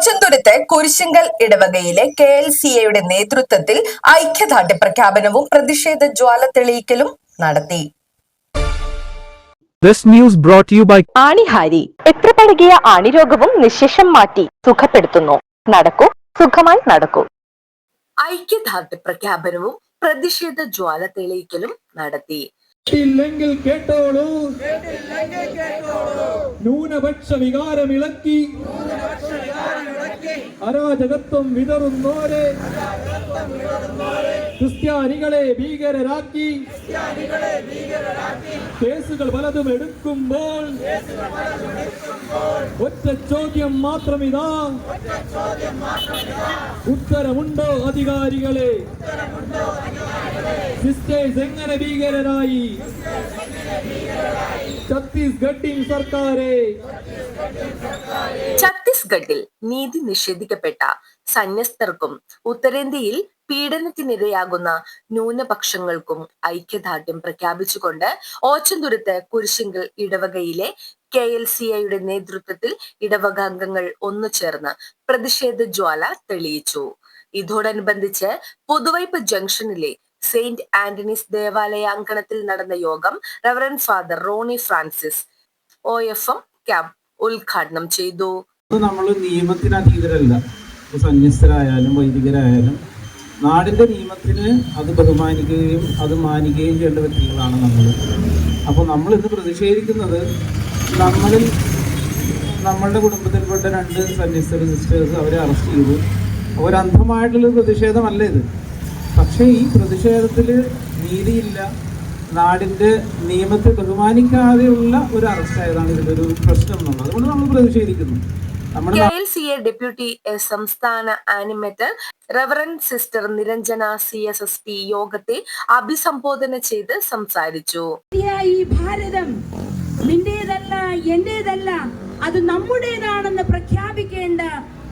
ഓച്ചന്തുരുത്ത് കുരിശിങ്കൽ ഇടവകയിലെ K L C എയുടെ നേതൃത്വത്തിൽ ഐക്യദാർഢ്യ പ്രഖ്യാപനവും പ്രതിഷേധ ജ്വാല തെളിയിക്കലും നടത്തി. This news brought to you by ആണിഹാരി എത്ര പഴകിയ ആണിരോഗവും നിശേഷം മാറ്റി സുഖപ്പെടുത്തുന്നു. നടക്കൂ സുഖമായി നടക്കൂ. ഐക്യദാർഢ്യ പ്രഖ്യാപനവും പ്രതിഷേധ ജ്വാല തെളിയിക്കലും നടത്തി ഇല്ലെങ്കിൽ കേട്ടോളൂ. ന്യൂനപക്ഷ വികാരമിളക്കി. അരാജകത്വം വിതറുന്നോരെ. ക്രിസ്ത്യാനികളെ ഭീകരരാക്കി. കേസുകൾ പലതും എടുക്കുമ്പോൾ ഒറ്റ ചോദ്യം മാത്രം മാത്രമിതാ. ഉത്തരമുണ്ടോ അധികാരികളെ? സിസ്റ്റേഴ്സ് എങ്ങനെ ഭീകരരായി? ഛത്തീസ്ഗഡിൽ സർക്കാരെ. ഛത്തീസ്ഗഡിൽ നീതി നിഷേധിക്കപ്പെട്ട സന്യസ്തർക്കും ഉത്തരേന്ത്യയിൽ പീഡനത്തിനിരയാകുന്ന ന്യൂനപക്ഷങ്ങൾക്കും ഐക്യദാർഢ്യം പ്രഖ്യാപിച്ചുകൊണ്ട് ഓച്ചന്തുരുത്ത് കുരിശിങ്കൽ ഇടവകയിലെ കെ എൽ സി ഐയുടെ നേതൃത്വത്തിൽ ഇടവക അംഗങ്ങൾ ഒന്നു ചേർന്ന് പ്രതിഷേധ ജ്വാല തെളിയിച്ചു. ഇതോടനുബന്ധിച്ച് പുതുവൈപ്പ് ജംഗ്ഷനിലെ സെയിന്റ് ആന്റണീസ് ദേവാലയ അങ്കണത്തിൽ നടന്ന യോഗം reverend father Ronnie Francis O F M camp ഉദ്ഘാടനം ചെയ്തു. നമ്മൾ നിയമത്തിന് അതീതരല്ല ഇപ്പൊ സന്യസ്തരായാലും വൈദികരായാലും നാടിന്റെ നിയമത്തിന് അത് ബഹുമാനിക്കുകയും അത് മാനിക്കുകയും ചെയ്യേണ്ട വ്യക്തികളാണ് നമ്മൾ. അപ്പോൾ നമ്മൾ ഇന്ന് പ്രതിഷേധിക്കുന്നത് നമ്മളിൽ നമ്മളുടെ കുടുംബത്തിൽപ്പെട്ട രണ്ട് സന്യസ്തർ സിസ്റ്റേഴ്സ് അവരെ അറസ്റ്റ് ചെയ്തു. ഒരന്ധമായിട്ടുള്ള പ്രതിഷേധമല്ല ഇത്. പക്ഷേ ഈ പ്രതിഷേധത്തിൽ നീതിയില്ല നാടിന്റെ നിയമത്തെ ബഹുമാനിക്കാതെയുള്ള ഒരു അറസ്റ്റായതാണ് ഇതിന്റെ ഒരു പ്രശ്നം എന്നുള്ളത്. അതുകൊണ്ട് നമ്മൾ പ്രതിഷേധിക്കുന്നു. K L C A deputy സംസ്ഥാന animator reverend sister Niranjana C S S P യോഗത്തെ അഭിസംബോധന ചെയ്ത് സംസാരിച്ചു. ഈ ഭാരതം നിന്റേതല്ല എന്റേതല്ല അത് നമ്മുടേതാണെന്ന് പ്രഖ്യാപിക്കേണ്ട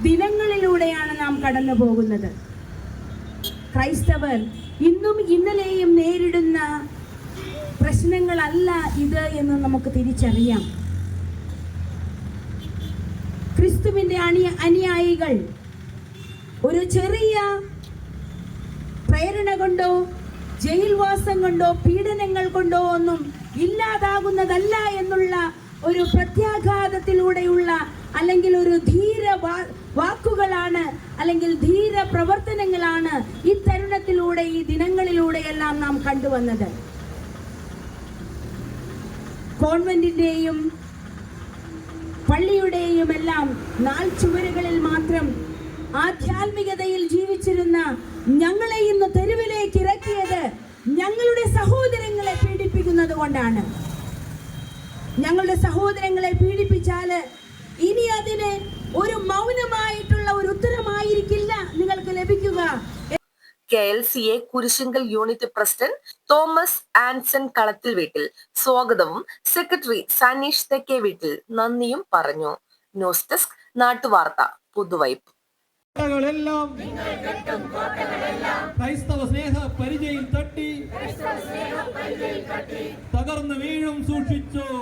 ദിനങ്ങളിലൂടെയാണ് നാം കടന്നു പോകുന്നത്. ക്രൈസ്തവർ ഇന്നും ഇന്നലെയും നേരിടുന്ന പ്രശ്നങ്ങളല്ല ഇത് എന്ന് നമുക്ക് തിരിച്ചറിയാം. ക്രിസ്തുവിന്റെ അണി അനുയായികൾ. ഒരു ചെറിയ പ്രേരണ കൊണ്ടോ ജയിൽവാസം കൊണ്ടോ പീഡനങ്ങൾ കൊണ്ടോ ഒന്നും ഇല്ലാതാകുന്നതല്ല എന്നുള്ള ഒരു പ്രത്യാഘാതത്തിലൂടെയുള്ള അല്ലെങ്കിൽ ഒരു ധീര വാക്കുകളാണ് അല്ലെങ്കിൽ ധീര പ്രവർത്തനങ്ങളാണ് ഈ തരുണത്തിലൂടെ ഈ ദിനങ്ങളിലൂടെയെല്ലാം നാം കണ്ടുവന്നത്. കോൺവെന്റിന്റെയും പള്ളിയുടെയും എല്ലാം നാൾ ചുവരുകളിൽ മാത്രം ആധ്യാത്മികതയിൽ ജീവിച്ചിരുന്ന ഞങ്ങളെ ഇന്ന് തെരുവിലേക്ക് ഇറക്കിയത് ഞങ്ങളുടെ സഹോദരങ്ങളെ പീഡിപ്പിക്കുന്നത് കൊണ്ടാണ്. ഞങ്ങളുടെ സഹോദരങ്ങളെ പീഡിപ്പിച്ചാൽ ഇനി അതിന് ഒരു മൗനമായിട്ടുള്ള ഒരു ഉത്തരമായിരിക്കില്ല നിങ്ങൾക്ക് ലഭിക്കുക. K L C A Kurisingal unit president Thomas Anson Kalathil വീട്ടിൽ. സ്വാഗതവും. സെക്രട്ടറി സനീഷ് തെക്കേ വീട്ടിൽ. നന്ദിയും പറഞ്ഞു. ന്യൂസ് ഡെസ്ക് നാട്ടുവാർത്ത. പുതുവൈപ്പ്. ക്രൈസ്തവ സ്നേഹ പരിചയിൽ തട്ടി തകർന്നു വീഴും സൂക്ഷിച്ചു.